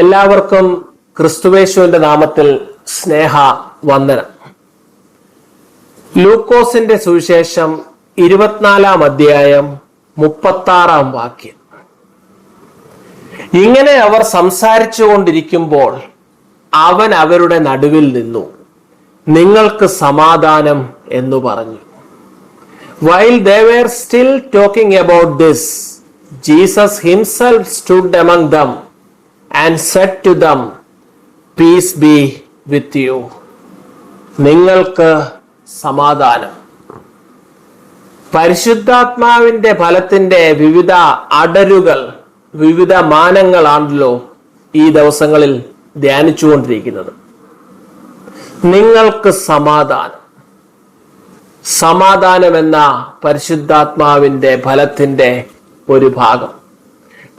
എല്ലാവർക്കും ക്രിസ്തുവേശുവിന്റെ നാമത്തിൽ സ്നേഹ വന്ദനം. ലൂക്കോസിന്റെ സുവിശേഷം ഇരുപത്തിനാലാം അധ്യായം മുപ്പത്താറാം വാക്യം. ഇങ്ങനെ അവർ സംസാരിച്ചു കൊണ്ടിരിക്കുമ്പോൾ അവൻ അവരുടെ നടുവിൽ നിന്നു. നിങ്ങൾക്ക് സമാധാനം എന്ന് പറഞ്ഞു. While they were still talking about this Jesus himself stood among them. And said to them peace be with you നിങ്ങൾക്ക് സമാധാനം. പരിശുദ്ധാത്മാവിന്റെ ഫലത്തിന്റെ വിവിധ അടരുകൾ വിവിധ മാനങ്ങളാണല്ലോ ഈ ദിവസങ്ങളിൽ ധ്യാനിച്ചുകൊണ്ടിരിക്കുന്നത്. നിങ്ങൾക്ക് സമാധാനം. സമാധാനം എന്ന പരിശുദ്ധാത്മാവിന്റെ ഫലത്തിന്റെ ഒരു ഭാഗം.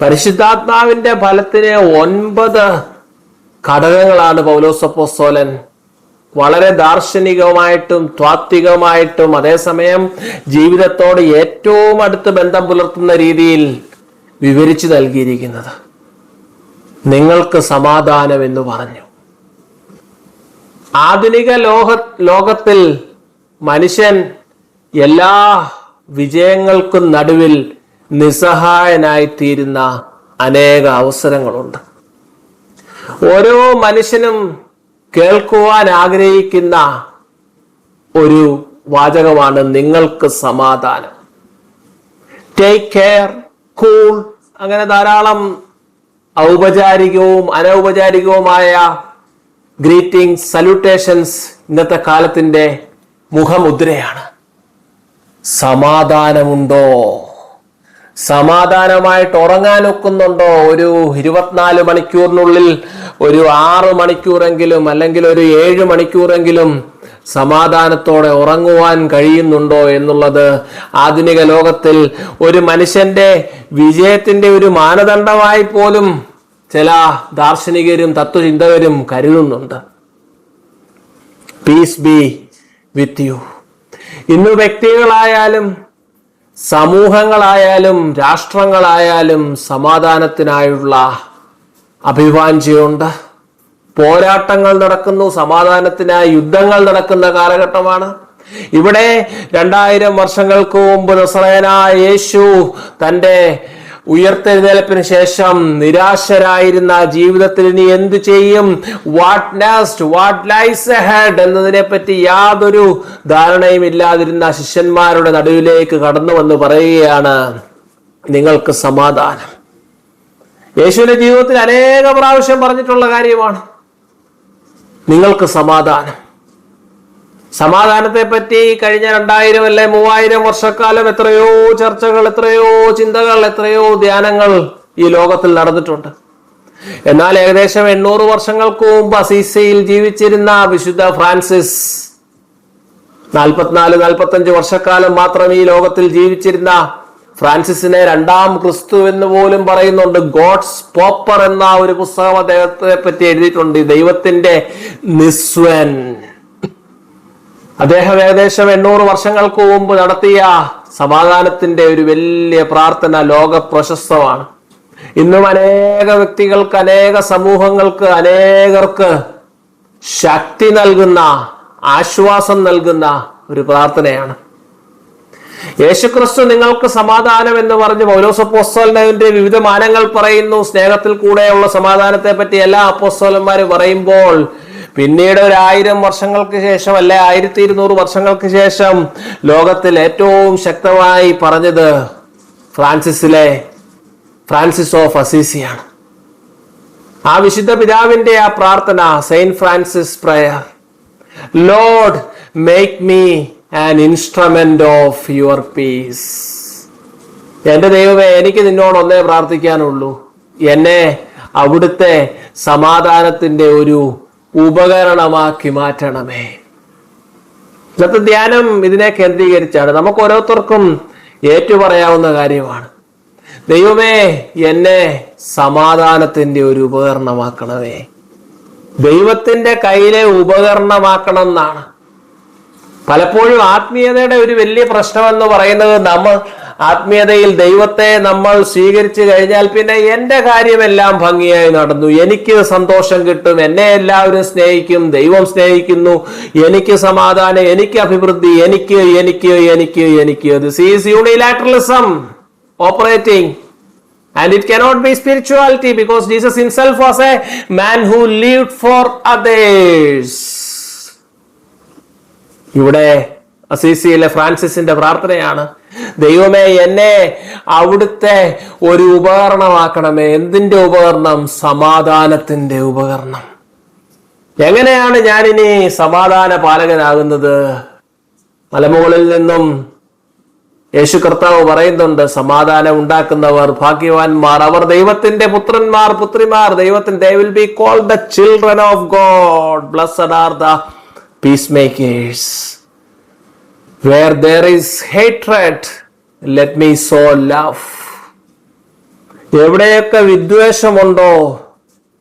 പരിശുദ്ധാത്മാവിന്റെ ഫലത്തിന് ഒൻപത് ഘടകങ്ങളാണ് പൗലോസപ്പോസ്തോലൻ. വളരെ ദാർശനികമായിട്ടും ത്വാത്വികമായിട്ടും അതേസമയം ജീവിതത്തോട് ഏറ്റവും അടുത്ത് ബന്ധം പുലർത്തുന്ന രീതിയിൽ വിവരിച്ചു നൽകിയിരിക്കുന്നത്. നിങ്ങൾക്ക് സമാധാനം എന്ന് പറഞ്ഞു. ആധുനിക ലോക ലോകത്തിൽ മനുഷ്യൻ എല്ലാ വിജയങ്ങൾക്കും നടുവിൽ നിസ്സഹായനായി തീരുന്ന അനേക അവസരങ്ങളുണ്ട്. ഓരോ മനുഷ്യനും കേൾക്കുവാൻ ആഗ്രഹിക്കുന്ന ഒരു വാചകമാണ് നിങ്ങൾക്ക് സമാധാനം. ടേക്ക് കെയർ കൂൾ അങ്ങനെ ധാരാളം ഔപചാരികവും അനൗപചാരികവുമായ ഗ്രീറ്റിംഗ് സല്യൂട്ടേഷൻസ് ഇന്നത്തെ കാലത്തിന്റെ മുഖമുദ്രയാണ്. സമാധാനമുണ്ടോ? സമാധാനമായിട്ട് ഉറങ്ങാൻ ഒക്കുന്നുണ്ടോ? ഒരു ഇരുപത്തിനാല് മണിക്കൂറിനുള്ളിൽ ഒരു ആറ് മണിക്കൂറെങ്കിലും അല്ലെങ്കിൽ ഒരു ഏഴ് മണിക്കൂറെങ്കിലും സമാധാനത്തോടെ ഉറങ്ങുവാൻ കഴിയുന്നുണ്ടോ എന്നുള്ളത് ആധുനിക ലോകത്തിൽ ഒരു മനുഷ്യന്റെ വിജയത്തിന്റെ ഒരു മാനദണ്ഡമായി പോലും ചില ദാർശനികരും തത്വചിന്തകരും കരുതുന്നുണ്ട്. പീസ് ബി വിത്ത് യു ഇന്ന് വ്യക്തികളായാലും സമൂഹങ്ങളായാലും രാഷ്ട്രങ്ങളായാലും സമാധാനത്തിനായുള്ള അഭിവാഞ്ചയുണ്ട് പോരാട്ടങ്ങൾ നടക്കുന്നു സമാധാനത്തിനായി യുദ്ധങ്ങൾ നടക്കുന്ന കാലഘട്ടമാണ്. ഇവിടെ രണ്ടായിരം വർഷങ്ങൾക്ക് മുമ്പ് നസ്രയനായ യേശു തന്റെ ഉയർത്തെഴുന്നേൽപ്പിന് ശേഷം നിരാശരായിരുന്ന ജീവിതത്തിൽ ഇനി എന്ത് ചെയ്യും? What next what lies ahead എന്നതിനെ പറ്റി യാതൊരു ധാരണയും ഇല്ലാതിരുന്ന ശിഷ്യന്മാരുടെ നടുവിലേക്ക് കടന്നു വന്ന് പറയുകയാണ് നിങ്ങൾക്ക് സമാധാനം. യേശുവിന്റെ ജീവിതത്തിൽ അനേക പ്രാവശ്യം പറഞ്ഞിട്ടുള്ള കാര്യമാണ്. നിങ്ങൾക്ക് സമാധാനം. സമാധാനത്തെ പറ്റി കഴിഞ്ഞ രണ്ടായിരം അല്ലെ? മൂവായിരം വർഷക്കാലം എത്രയോ ചർച്ചകൾ എത്രയോ ചിന്തകൾ എത്രയോ ധ്യാനങ്ങൾ ഈ ലോകത്തിൽ നടന്നിട്ടുണ്ട്. എന്നാൽ ഏകദേശം എണ്ണൂറ് വർഷങ്ങൾക്ക് മുമ്പ് അസീസയിൽ ജീവിച്ചിരുന്ന വിശുദ്ധ ഫ്രാൻസിസ് നാൽപ്പത്തിനാല് നാൽപ്പത്തഞ്ച് വർഷക്കാലം മാത്രം ഈ ലോകത്തിൽ ജീവിച്ചിരുന്ന ഫ്രാൻസിസിനെ രണ്ടാം ക്രിസ്തു എന്ന് പോലും പറയുന്നുണ്ട്. ഗോഡ്സ് പോപ്പർ എന്ന ഒരു പുസ്തകം അദ്ദേഹത്തെ പറ്റി എഴുതിയിട്ടുണ്ട്. ദൈവത്തിന്റെ നിസ്വൻ. അദ്ദേഹം ഏകദേശം എണ്ണൂറ് വർഷങ്ങൾക്ക് മുമ്പ് നടത്തിയ സമാധാനത്തിന്റെ ഒരു വലിയ പ്രാർത്ഥന ലോക പ്രശസ്തമാണ് ഇന്നും അനേക വ്യക്തികൾക്ക് അനേക സമൂഹങ്ങൾക്ക് അനേകർക്ക് ശക്തി നൽകുന്ന ആശ്വാസം നൽകുന്ന ഒരു പ്രാർത്ഥനയാണ്. യേശുക്രിസ്തു നിങ്ങൾക്ക് സമാധാനം എന്ന് പറഞ്ഞ് പൗലോസപ്പോസ്തോലിന്റെ വിവിധ മാനങ്ങൾ പറയുന്നു. സ്നേഹത്തിൽ കൂടെയുള്ള സമാധാനത്തെ പറ്റി എല്ലാ അപ്പോസ്തോലന്മാരും പറയുമ്പോൾ പിന്നീട് ഒരു ആയിരം വർഷങ്ങൾക്ക് ശേഷം അല്ലെ ആയിരത്തി ഇരുന്നൂറ് വർഷങ്ങൾക്ക് ശേഷം ലോകത്തിൽ ഏറ്റവും ശക്തമായി പറഞ്ഞത് ഫ്രാൻസിസിലെ ഫ്രാൻസിസ് ഓഫ് അസീസിയാണ്. ആ വിശുദ്ധ പിതാവിന്റെ ആ പ്രാർത്ഥന Saint Francis prayer Lord make me an instrument of your peace എന്റെ ദൈവമേ എനിക്ക് നിന്നോട് ഒന്നേ പ്രാർത്ഥിക്കാനുള്ളൂ. എന്നെ അവിടുത്തെ സമാധാനത്തിന്റെ ഒരു ഉപകരണമാക്കി മാറ്റണമേ. ഇന്നത്തെ ധ്യാനം ഇതിനെ കേന്ദ്രീകരിച്ചാണ്. നമുക്ക് ഓരോരുത്തർക്കും ഏറ്റുപറയാവുന്ന കാര്യമാണ്. ദൈവമേ എന്നെ സമാധാനത്തിന്റെ ഒരു ഉപകരണമാക്കണമേ. ദൈവത്തിന്റെ കയ്യിലെ ഉപകരണമാക്കണം എന്നാണ് പലപ്പോഴും ആത്മീയതയുടെ ഒരു വലിയ പ്രശ്നം എന്ന് പറയുന്നത് നമ്മൾ ആത്മീയതയിൽ ദൈവത്തെ നമ്മൾ സ്വീകരിച്ചു കഴിഞ്ഞാൽ പിന്നെ എന്റെ കാര്യമെല്ലാം ഭംഗിയായി നടന്നു. എനിക്ക് സന്തോഷം കിട്ടും. എന്നെ എല്ലാവരും സ്നേഹിക്കും. ദൈവം സ്നേഹിക്കുന്നു. എനിക്ക് സമാധാനം എനിക്ക് അഭിവൃദ്ധി എനിക്ക് എനിക്ക് എനിക്ക് എനിക്ക്. Is unilateralism operating And it cannot be spirituality because Jesus himself was a man who lived for others. ഇവിടെ അസീസിയിലെ ഫ്രാൻസിസിന്റെ പ്രാർത്ഥനയാണ്. ദൈവമേ എന്നെ അവിടുത്തെ ഒരു ഉപകരണമാക്കണമേ. എന്തിന്റെ ഉപകരണം? സമാധാനത്തിന്റെ ഉപകരണം. എങ്ങനെയാണ് ഞാനിനി സമാധാന പാലകനാകുന്നത്? മലമുകളിൽ നിന്നും യേശു കർത്താവ് പറയുന്നുണ്ട് സമാധാനം ഉണ്ടാക്കുന്നവർ ഭാഗ്യവാന്മാർ. അവർ ദൈവത്തിന്റെ പുത്രന്മാർ പുത്രിമാർ. ദൈവത്തിന്റെ they will be called the children of God. Blessed are the peacemakers. Where there is hatred let me sow love എവിടെയൊക്കെ വിദ്വേഷമുണ്ടോ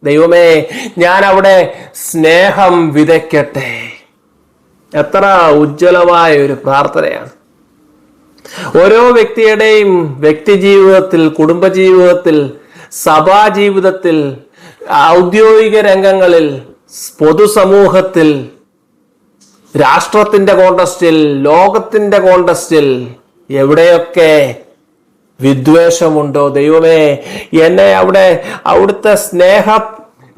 ദൈവമേ ഞാൻ അവിടെ സ്നേഹം വിതയ്ക്കട്ടെ. എത്ര ഉജ്ജ്വലമായ ഒരു പ്രാർത്ഥനയാണ്. ഓരോ വ്യക്തിയുടെയും വ്യക്തി ജീവിതത്തിൽ കുടുംബജീവിതത്തിൽ സഭാ ജീവിതത്തിൽ ഔദ്യോഗിക രംഗങ്ങളിൽ പൊതുസമൂഹത്തിൽ രാഷ്ട്രത്തിന്റെ കോണ്ടസ്റ്റിൽ ലോകത്തിന്റെ കോണ്ടസ്റ്റിൽ എവിടെയൊക്കെ വിദ്വേഷമുണ്ടോ? ദൈവമേ എന്നെ അവിടെ അവിടുത്തെ സ്നേഹം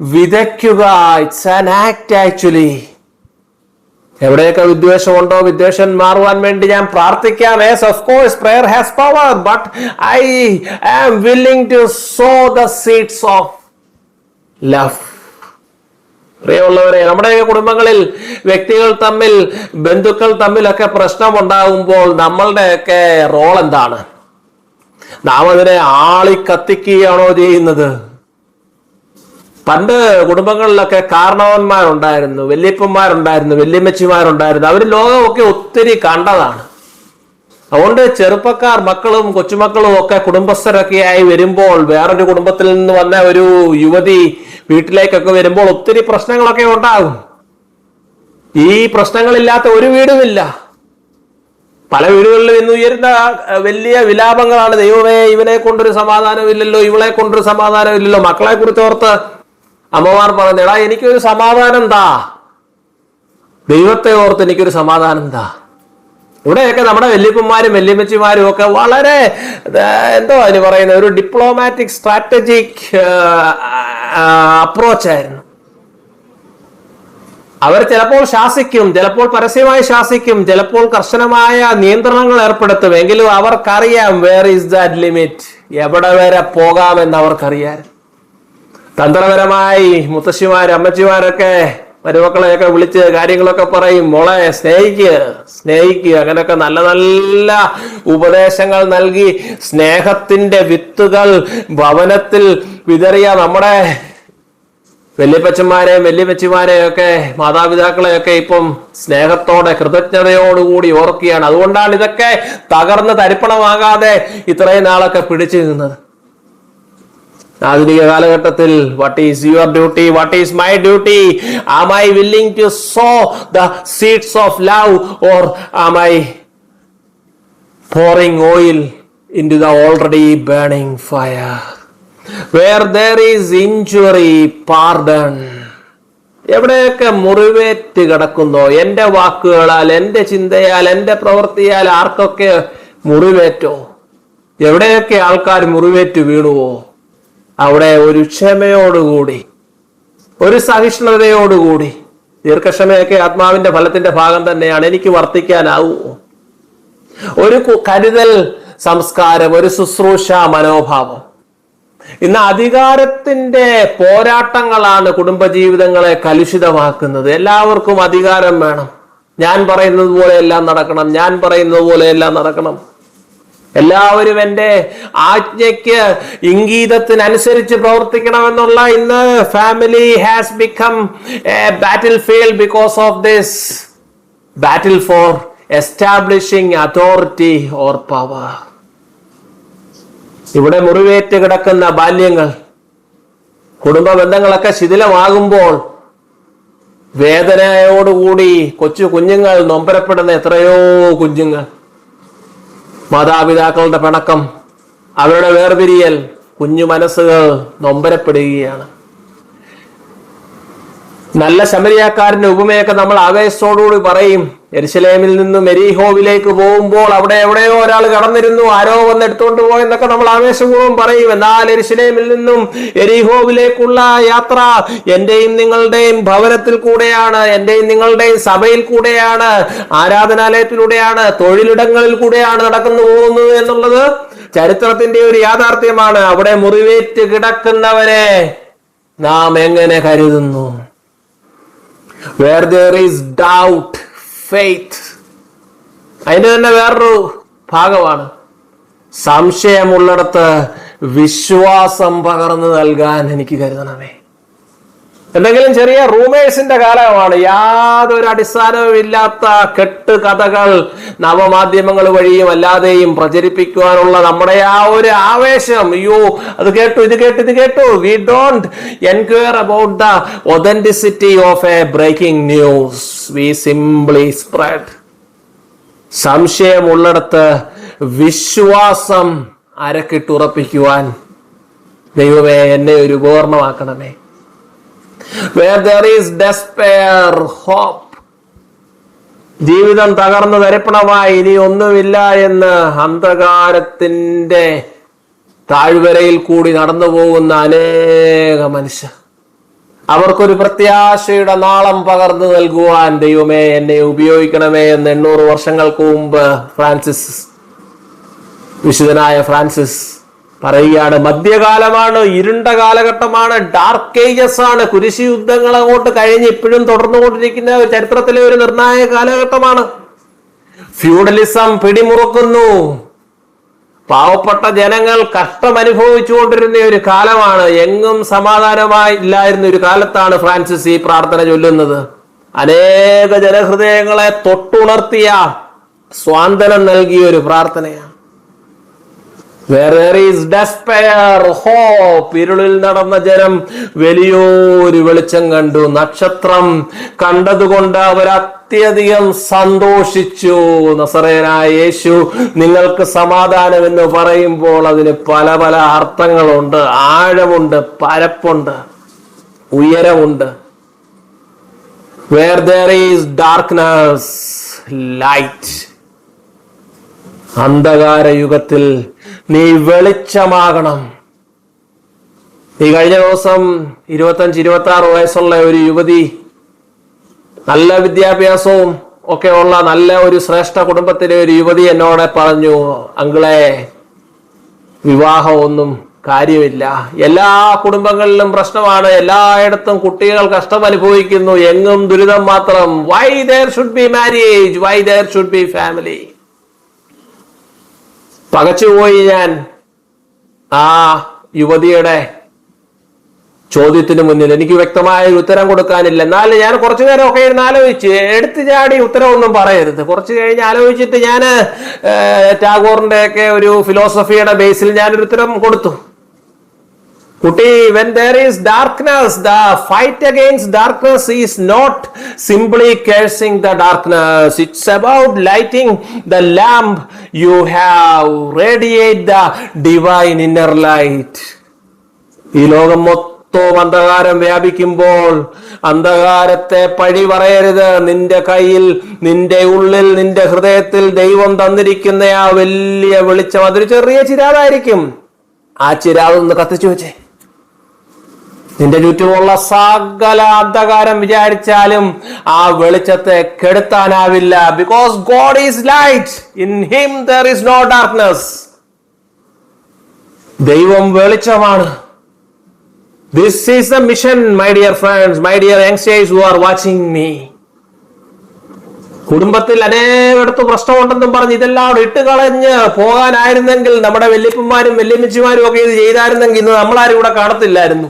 വിതയ്ക്കുക. ഇറ്റ്സ് ആൻ ആക്ട് ആക്ച്വലി എവിടെയൊക്കെ വിദ്വേഷമുണ്ടോ? വിദ്വേഷം മാറുവാൻ വേണ്ടി ഞാൻ പ്രാർത്ഥിക്കാം. Yes of course prayer has power but I am willing to sow the seeds of love പ്രിയമുള്ളവരെ നമ്മുടെ കുടുംബങ്ങളിൽ വ്യക്തികൾ തമ്മിൽ ബന്ധുക്കൾ തമ്മിലൊക്കെ പ്രശ്നമുണ്ടാകുമ്പോൾ നമ്മളുടെയൊക്കെ റോൾ എന്താണ്? നാം അതിനെ ആളി കത്തിക്കുകയാണോ ചെയ്യുന്നത്? പണ്ട് കുടുംബങ്ങളിലൊക്കെ കാരണവന്മാരുണ്ടായിരുന്നു വല്യപ്പന്മാരുണ്ടായിരുന്നു വല്യമ്മച്ചിമാരുണ്ടായിരുന്നു. അവർ ലോകമൊക്കെ ഒത്തിരി കണ്ടതാണ്. അതുകൊണ്ട് ചെറുപ്പക്കാർ മക്കളും കൊച്ചുമക്കളും ഒക്കെ കുടുംബസ്ഥരൊക്കെ ആയി വരുമ്പോൾ വേറൊരു കുടുംബത്തിൽ നിന്ന് വന്ന ഒരു യുവതി വീട്ടിലേക്കൊക്കെ വരുമ്പോൾ ഒത്തിരി പ്രശ്നങ്ങളൊക്കെ ഉണ്ടാകും. ഈ പ്രശ്നങ്ങളില്ലാത്ത ഒരു വീടുമില്ല. പല വീടുകളിലും ഇന്ന് ഉയരുന്ന വലിയ വിലാപങ്ങളാണ്. ദൈവമേ ഇവനെ കൊണ്ടൊരു സമാധാനമില്ലല്ലോ ഇവളെ കൊണ്ടൊരു സമാധാനമില്ലല്ലോ. മക്കളെ കുറിച്ച് ഓർത്ത് അമ്മമാർ പറഞ്ഞു എടാ എനിക്കൊരു സമാധാനം താ. ദൈവത്തെ ഓർത്ത് എനിക്കൊരു സമാധാനം താ. ഇവിടെയൊക്കെ നമ്മുടെ വല്യപ്പന്മാരും വല്യമ്മച്ചിമാരും ഒക്കെ വളരെ എന്തോ അതിന് പറയുന്ന ഒരു ഡിപ്ലോമാറ്റിക് സ്ട്രാറ്റജിക് അപ്രോച്ച് ആയിരുന്നു. അവർ ചിലപ്പോൾ ശാസിക്കും ചിലപ്പോൾ പരസ്യമായി ശാസിക്കും ചിലപ്പോൾ കർശനമായ നിയന്ത്രണങ്ങൾ ഏർപ്പെടുത്തും. എങ്കിലും അവർക്കറിയാം വേർ ഈസ് ദാറ്റ് ലിമിറ്റ് എവിടെ വരെ പോകാമെന്ന് അവർക്കറിയാം തന്ത്രപരമായി മുത്തശ്ശിമാർ അമ്മച്ചിമാരൊക്കെ മരുമക്കളെയൊക്കെ വിളിച്ച് കാര്യങ്ങളൊക്കെ പറയും. മോളെ സ്നേഹിക്കുക സ്നേഹിക്കുക അങ്ങനെയൊക്കെ നല്ല നല്ല ഉപദേശങ്ങൾ നൽകി സ്നേഹത്തിന്റെ വിത്തുകൾ ഭവനത്തിൽ വിതറിയ നമ്മുടെ വല്യപ്പച്ചന്മാരെയും വല്യപ്പച്ചിമാരെയും ഒക്കെ മാതാപിതാക്കളെയൊക്കെ ഇപ്പം സ്നേഹത്തോടെ കൃതജ്ഞതയോടുകൂടി ഓർക്കുകയാണ്. അതുകൊണ്ടാണ് ഇതൊക്കെ തകർന്ന് തരിപ്പണമാകാതെ ഇത്രയും നാളൊക്കെ പിടിച്ചു നിന്നത്. ആധുനിക കാലഘട്ടത്തിൽ what is your duty what is my duty am I willing to sow the seeds of love or am I pouring oil into the already burning fire. Where there is injury, pardon. എവിടെയൊക്കെ മുറിവേറ്റ് കിടക്കുന്നോ എന്റെ വാക്കുകളാൽ എന്റെ ചിന്തയാൽ എന്റെ പ്രവൃത്തിയാൽ ആർക്കൊക്കെ മുറിവേറ്റോ എവിടെയൊക്കെ ആൾക്കാർ മുറിവേറ്റ് വീണുവോ അവിടെ ഒരു ക്ഷമയോടുകൂടി ഒരു സഹിഷ്ണുതയോടുകൂടി ദീർഘക്ഷമയൊക്കെ ആത്മാവിന്റെ ഫലത്തിന്റെ ഭാഗം തന്നെയാണ് എനിക്ക് വർത്തിക്കാനാവുമോ ഒരു കരുതൽ സംസ്കാരം ഒരു ശുശ്രൂഷ മനോഭാവം. ഇന്ന് അധികാരത്തിന്റെ പോരാട്ടങ്ങളാണ് കുടുംബജീവിതങ്ങളെ കലുഷിതമാക്കുന്നത്. എല്ലാവർക്കും അധികാരം വേണം. ഞാൻ പറയുന്നത് പോലെ എല്ലാം നടക്കണം. ഞാൻ പറയുന്നത് പോലെ എല്ലാം നടക്കണം. എല്ലാവരും എന്റെ ആജ്ഞയ്ക്ക് ഇംഗീതത്തിനനുസരിച്ച് പ്രവർത്തിക്കണമെന്നുള്ള ഇന്ന് family has become a battlefield because of this battle for establishing authority or power ഇവിടെ മുറിവേറ്റ് കിടക്കുന്ന ബാല്യങ്ങൾ കുടുംബ ബന്ധങ്ങളൊക്കെ ശിഥിലമാകുമ്പോൾ വേദനയോടുകൂടി കൊച്ചു കുഞ്ഞുങ്ങൾ നൊമ്പരപ്പെടുന്ന എത്രയോ കുഞ്ഞുങ്ങൾ. മാതാപിതാക്കളുടെ പിണക്കം അവരുടെ വേർപിരിയൽ കുഞ്ഞു മനസ്സുകൾ നൊമ്പരപ്പെടുകയാണ്. നല്ല ശമരിയാക്കാരന്റെ ഉപമയൊക്കെ നമ്മൾ ആവേശത്തോടുകൂടി പറയും. എരിശലേമിൽ നിന്ന് മെരീഹോവിലേക്ക് പോകുമ്പോൾ അവിടെ എവിടെയോ ഒരാൾ കടന്നിരുന്നു. ആരോ വന്ന് എടുത്തുകൊണ്ട് പോയെന്നൊക്കെ നമ്മൾ ആവേശപൂർവം പറയും. എന്നാൽ എരിശലേമിൽ നിന്നും എരിഹോവിലേക്കുള്ള യാത്ര എന്റെയും നിങ്ങളുടെയും ഭവനത്തിൽ കൂടെയാണ് എന്റെയും നിങ്ങളുടെയും സഭയിൽ കൂടെയാണ് ആരാധനാലയത്തിലൂടെയാണ് തൊഴിലിടങ്ങളിൽ കൂടെയാണ് നടക്കുന്നു പോകുന്നത് എന്നുള്ളത് ചരിത്രത്തിന്റെ ഒരു യാഥാർത്ഥ്യമാണ്. അവിടെ മുറിവേറ്റ് കിടക്കുന്നവരെ നാം എങ്ങനെ കരുതുന്നു? Where there is doubt faith. അതിന് തന്നെ വേറൊരു ഭാഗമാണ്. സംശയമുള്ളിടത്ത് വിശ്വാസം പകർന്നു നൽകാൻ എനിക്ക് കരുതണമേ. എന്തെങ്കിലും ചെറിയ റൂമേഴ്സിന്റെ കാലമാണ്. യാതൊരു അടിസ്ഥാനവും ഇല്ലാത്ത കെട്ട് കഥകൾ നവമാധ്യമങ്ങൾ വഴിയും അല്ലാതെയും പ്രചരിപ്പിക്കുവാനുള്ള നമ്മുടെ ആ ഒരു ആവേശം. അയ്യോ അത് കേട്ടു ഇത് കേട്ടു ഇത് കേട്ടു. We don't enquire about the authenticity of a breaking news we simply spread സംശയമുള്ളിടത്ത് വിശ്വാസം അരക്കിട്ടുറപ്പിക്കുവാൻ ദൈവമേ എന്നെ ഒരു ഉപകരണമാക്കണമേ. Where there is despair hope. ജീവിതം തകർന്നു തരപ്പണമായി ഇനി ഒന്നുമില്ല എന്ന് അന്ധകാരത്തിന്റെ താഴ്വരയിൽ കൂടി നടന്നു പോകുന്ന അനേക മനുഷ്യർ. അവർക്കൊരു പ്രത്യാശയുടെ നാളം പകർന്നു നൽകുവാൻ ദൈവമേ എന്നെ ഉപയോഗിക്കണമേ എന്ന് എണ്ണൂറ് വർഷങ്ങൾക്ക് മുമ്പ് ഫ്രാൻസിസ് വിശുദ്ധനായ ഫ്രാൻസിസ് പറയുകയാണ് മധ്യകാലമാണ് ഇരുണ്ട കാലഘട്ടമാണ് ഡാർക്ക് ഏജസ് ആണ് കുരിശി യുദ്ധങ്ങൾ അങ്ങോട്ട് കഴിഞ്ഞ് ഇപ്പോഴും തുടർന്നുകൊണ്ടിരിക്കുന്ന ചരിത്രത്തിലെ ഒരു നിർണായക കാലഘട്ടമാണ്. ഫ്യൂഡലിസം പിടിമുറുക്കുന്നു. പാവപ്പെട്ട ജനങ്ങൾ കഷ്ടം അനുഭവിച്ചുകൊണ്ടിരുന്ന ഒരു കാലമാണ് എങ്ങും സമാധാനമായി ഇല്ലായിരുന്ന ഒരു കാലത്താണ് ഫ്രാൻസിസ് ഈ പ്രാർത്ഥന ചൊല്ലുന്നത്. അനേക ജനഹൃദയങ്ങളെ തൊട്ടുണർത്തിയ സ്വാന്തനം നൽകിയ ഒരു പ്രാർത്ഥനയാണ്. ഇരുളിൽ നടന്ന ജനം വലിയൊരു വെളിച്ചം കണ്ടു. നക്ഷത്രം കണ്ടതുകൊണ്ട് അവർ അത്യധികം സന്തോഷിച്ചു. നസറേനായ യേശു നിങ്ങൾക്ക് സമാധാനം എന്ന് പറയുമ്പോൾ അതിന് പല പല അർത്ഥങ്ങളുണ്ട്. ആഴമുണ്ട് പരപ്പുണ്ട് ഉയരമുണ്ട്. Where there is darkness light അന്ധകാര യുഗത്തിൽ നീ വെളിച്ചമാകണം. നീ കഴിഞ്ഞ ദിവസം ഇരുപത്തഞ്ച് ഇരുപത്തി ആറ് വയസ്സുള്ള ഒരു യുവതി നല്ല വിദ്യാഭ്യാസവും ഒക്കെ ഉള്ള നല്ല ഒരു ശ്രേഷ്ഠ കുടുംബത്തിലെ ഒരു യുവതി എന്നോട് പറഞ്ഞു അങ്കിളെ വിവാഹമൊന്നും കാര്യമില്ല. എല്ലാ കുടുംബങ്ങളിലും പ്രശ്നമാണ്. എല്ലായിടത്തും കുട്ടികൾ കഷ്ടം അനുഭവിക്കുന്നു എങ്ങും ദുരിതം മാത്രം. Why there should be marriage why there should be family പകച്ചുപോയി ഞാൻ ആ യുവതിയുടെ ചോദ്യത്തിന് മുന്നിൽ എനിക്ക് വ്യക്തമായ ഒരു ഉത്തരം കൊടുക്കാനില്ല. എന്നാലും ഞാൻ കുറച്ചു നേരം ഒക്കെ ഇരുന്ന് ആലോചിച്ച് എടുത്തു ചാടി ഉത്തരവൊന്നും പറയരുത്. കുറച്ച് കഴിഞ്ഞ് ആലോചിച്ചിട്ട് ഞാൻ ടാഗോറിന്റെ ഒക്കെ ഒരു ഫിലോസഫിയുടെ ബേസിൽ ഞാനൊരു ഉത്തരം കൊടുത്തു. കുട്ടി when there is darkness the fight against darkness is not simply cursing the darkness it's about lighting the lamp you have radiate the divine inner light ഈ ലോകം മൊത്തവും അന്ധകാരം വ്യാപിക്കുമ്പോൾ അന്ധകാരത്തെ പഴി പറയരുത്. നിന്റെ കയ്യിൽ നിന്റെ ഉള്ളിൽ നിന്റെ ഹൃദയത്തിൽ ദൈവം തന്നിരിക്കുന്ന ആ വലിയ വെളിച്ചം അതൊരു ചെറിയ ചിരാതായിരിക്കും ആ ചിരാതൊന്ന് കത്തിച്ചു വെച്ചേ. നിന്റെ ചുറ്റുമുള്ള സകല അന്ധകാരം വിചാരിച്ചാലും ആ വെളിച്ചത്തെ കെടുത്താനാവില്ല. Because God is light in him there is no darkness ദൈവം വെളിച്ചമാണ്. This is the mission my dear friends my dear youngsters who are watching me കുടുംബത്തിൽ അനേകടത്ത് പ്രശ്നമുണ്ടെന്നും പറഞ്ഞ് ഇതെല്ലാം ഇട്ട് കളഞ്ഞ് പോകാനായിരുന്നെങ്കിൽ നമ്മുടെ വല്യപ്പന്മാരും വല്യമ്മച്ചിമാരും ഒക്കെ ഇത് ചെയ്തായിരുന്നെങ്കിൽ ഇന്ന് നമ്മളാരും ഇവിടെ കാണത്തില്ലായിരുന്നു.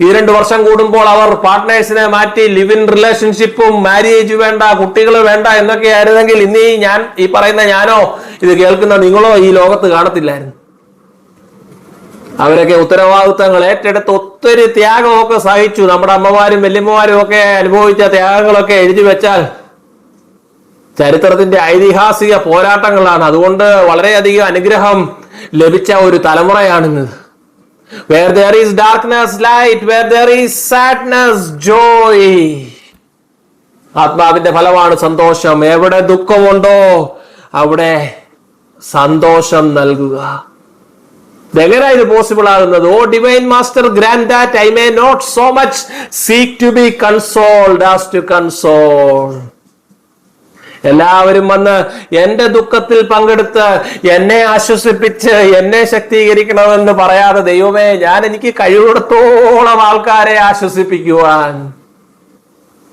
ഈ രണ്ട് വർഷം കൂടുമ്പോൾ അവർ പാർട്ട്നേഴ്സിനെ മാറ്റി ലിവ് ഇൻ റിലേഷൻഷിപ്പും മാരേജ് വേണ്ട കുട്ടികൾ വേണ്ട എന്നൊക്കെ ആയിരുന്നെങ്കിൽ ഇന്ന് ഈ ഞാൻ ഈ പറയുന്ന ഞാനോ ഇത് കേൾക്കുന്ന നിങ്ങളോ ഈ ലോകത്ത് കാണത്തില്ലായിരുന്നു. അവരൊക്കെ ഉത്തരവാദിത്തങ്ങൾ ഏറ്റെടുത്ത് ഒത്തിരി ത്യാഗമൊക്കെ സഹിച്ചു. നമ്മുടെ അമ്മമാരും വല്യമ്മമാരും ഒക്കെ അനുഭവിച്ച ത്യാഗങ്ങളൊക്കെ എഴുതി വെച്ചാൽ ചരിത്രത്തിന്റെ ഐതിഹാസിക പോരാട്ടങ്ങളാണ്. അതുകൊണ്ട് വളരെയധികം അനുഗ്രഹം ലഭിച്ച ഒരു തലമുറയാണിന്ന്. Where there is darkness, light. Where there is sadness, joy. ആത്മാവിന്റെ ഫലമാണ് സന്തോഷം. എവിടെ ദുഃഖമുണ്ടോ അവിടെ സന്തോഷം നൽകുക. എങ്ങനെ ഇത് പോസിബിൾ ആകുന്നത്? O divine master grant that I may not so much seek to be consoled as to console എല്ലാവരും വന്ന് എന്റെ ദുഃഖത്തിൽ പങ്കെടുത്ത് എന്നെ ആശ്വസിപ്പിച്ച് എന്നെ ശക്തീകരിക്കണമെന്ന് പറയാതെ ദൈവമേ ഞാൻ എനിക്ക് കഴിവിടത്തോളം ആൾക്കാരെ ആശ്വസിപ്പിക്കുവാൻ.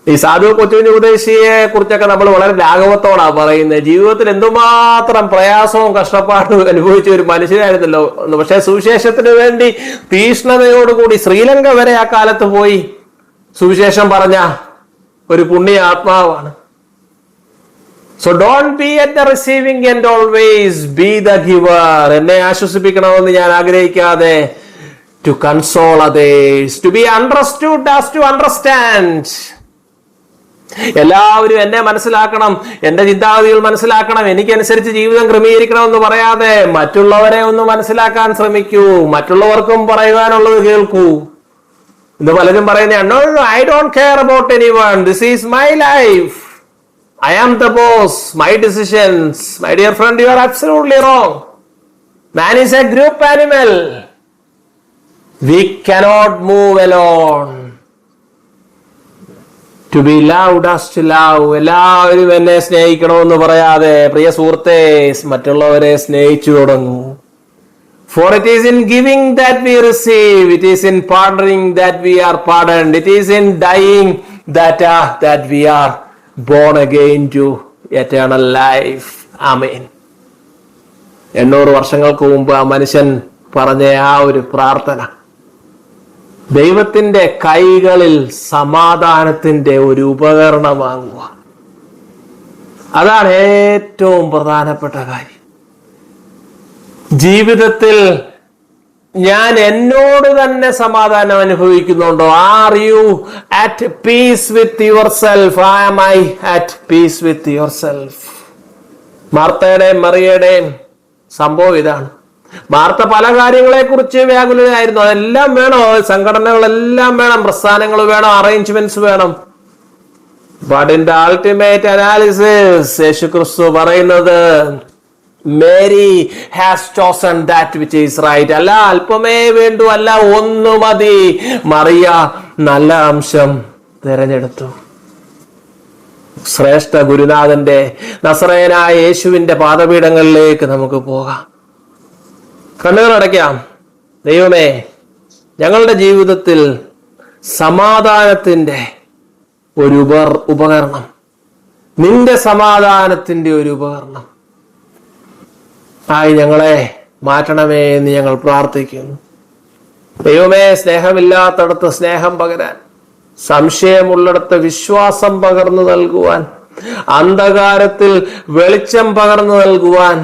ഈ സാധു കൊച്ചുകുഞ്ഞു ഉപദേശിയെ കുറിച്ചൊക്കെ നമ്മൾ വളരെ ലാഘവത്തോടാണ് പറയുന്നത് ജീവിതത്തിൽ എന്തുമാത്രം പ്രയാസവും കഷ്ടപ്പാടും അനുഭവിച്ച ഒരു മനുഷ്യനായിരുന്നല്ലോ. പക്ഷെ സുവിശേഷത്തിന് വേണ്ടി തീഷ്ണതയോടുകൂടി ശ്രീലങ്ക വരെ ആ കാലത്ത് പോയി. സുവിശേഷം പറഞ്ഞ ഒരു പുണ്യ ആത്മാവാണ് so don't be at the receiving and always be the giver എന്നെ ആശ്വസിപ്പിക്കണമെന്ന് ഞാൻ ആഗ്രഹിക്കാതെ to console others to be understood as to understand എല്ലാവരും എന്നെ മനസ്സിലാക്കണം. എന്റെ ചിന്താഗതികൾ മനസ്സിലാക്കണം. എനിക്കനുസരിച്ച് ജീവിതം ക്രമീകരിക്കണം എന്ന് പറയാതെ മറ്റുള്ളവരെ ഒന്ന് മനസ്സിലാക്കാൻ ശ്രമിക്കൂ. മറ്റുള്ളവർക്കും പറയുവാനുള്ളത് കേൾക്കൂ. ഇന്ന് പലരും പറയുന്ന I don't care about anyone this is my life I am the boss my decisions my dear friend you are absolutely wrong man is a group animal we cannot move alone to be love as to love എല്ലാവരും എന്നെ സ്നേഹിക്കണമെന്ന് പറയാതെ പ്രിയ സുഹൃത്തെ മറ്റുള്ളവരെ സ്നേഹിച്ചു തുടങ്ങൂ. For it is in giving that we receive it is in pardoning that we are pardoned it is in dying that that we are born again to eternal life amen എണ്ണൂറ് വർഷങ്ങൾക്ക് മുമ്പ് ആ മനുഷ്യൻ പറഞ്ഞ ആ ഒരു പ്രാർത്ഥന ദൈവത്തിന്റെ കൈകളിൽ സമാധാനത്തിന്റെ ഒരു ഉപകരണം വാങ്ങുക. അതാണ് ഏറ്റവും പ്രധാനപ്പെട്ട കാര്യം. ജീവിതത്തിൽ ഞാൻ എന്നോട് തന്നെ സമാധാനം അനുഭവിക്കുന്നുണ്ടോ? Are you at peace with yourself I am I at peace with yourself മാർത്തയുടെയും മറിയയുടെയും സംഭവം ഇതാണ്. മാർത്ത പല കാര്യങ്ങളെ കുറിച്ച് വ്യാകുലനായിരുന്നു അതെല്ലാം വേണം. സംഘടനകളെല്ലാം വേണം. പ്രസ്ഥാനങ്ങൾ വേണം. അറേഞ്ച്മെന്റ്സ് വേണം. But in the ultimate analysis യേശു ക്രിസ്തു പറയുന്നത് Mary has chosen that which is right അല്ല അല്പമേ വേണ്ടു അല്ല ഒന്നു മതി. മറിയ നല്ല അംശം തിരഞ്ഞെടുത്തു. ശ്രേഷ്ഠ ഗുരുനാഥന്റെ നസറേനായ യേശുവിന്റെ പാദപീഠങ്ങളിലേക്ക് നമുക്ക് പോകാം. കണ്ണുകൾ അടയ്ക്കാം. ദൈവമേ ഞങ്ങളുടെ ജീവിതത്തിൽ സമാധാനത്തിന്റെ ഒരു ഉപകരണം. നിന്റെ സമാധാനത്തിന്റെ ഒരു ഉപകരണം. ആയി ഞങ്ങളെ മാറ്റണമേ എന്ന് ഞങ്ങൾ പ്രാർത്ഥിക്കുന്നു. ദൈവമേ സ്നേഹമില്ലാത്തടത്ത് സ്നേഹം പകരാൻ സംശയമുള്ളിടത്ത് വിശ്വാസം പകർന്നു നൽകുവാൻ അന്ധകാരത്തിൽ വെളിച്ചം പകർന്നു നൽകുവാൻ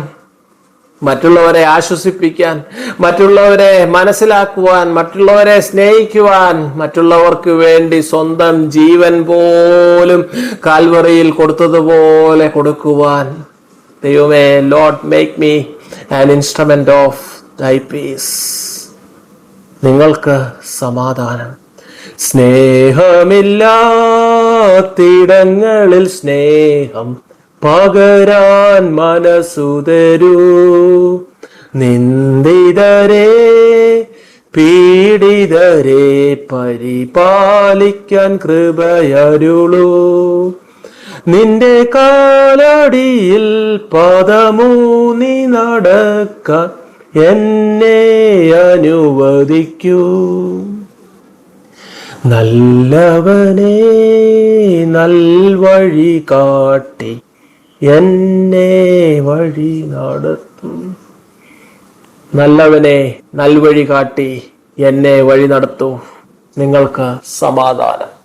മറ്റുള്ളവരെ ആശ്വസിപ്പിക്കാൻ മറ്റുള്ളവരെ മനസ്സിലാക്കുവാൻ മറ്റുള്ളവരെ സ്നേഹിക്കുവാൻ മറ്റുള്ളവർക്ക് വേണ്ടി സ്വന്തം ജീവൻ പോലും കാൽവറിയിൽ കൊടുത്തതുപോലെ കൊടുക്കുവാൻ. ദൈവമേ Lord make me an instrument of thy peace നിങ്ങൾക്ക് സമാധാനം. സ്നേഹമില്ലാത്തിടങ്ങളിൽ സ്നേഹം പകരാൻ മനസ്സു തരൂ നിന്ദിതരെ പീഡിതരെ പരിപാലിക്കാൻ കൃപയരുളൂ. നിന്റെ കാലടിയിൽ പദമൂന്നി നടക്ക എന്നെ അനുവദിക്കൂ. നല്ലവനെ നൽവഴി കാട്ടി എന്നെ വഴി നടത്തും. നല്ലവനെ നൽവഴി കാട്ടി എന്നെ വഴി നടത്തൂ. നിങ്ങൾക്ക് സമാധാനം.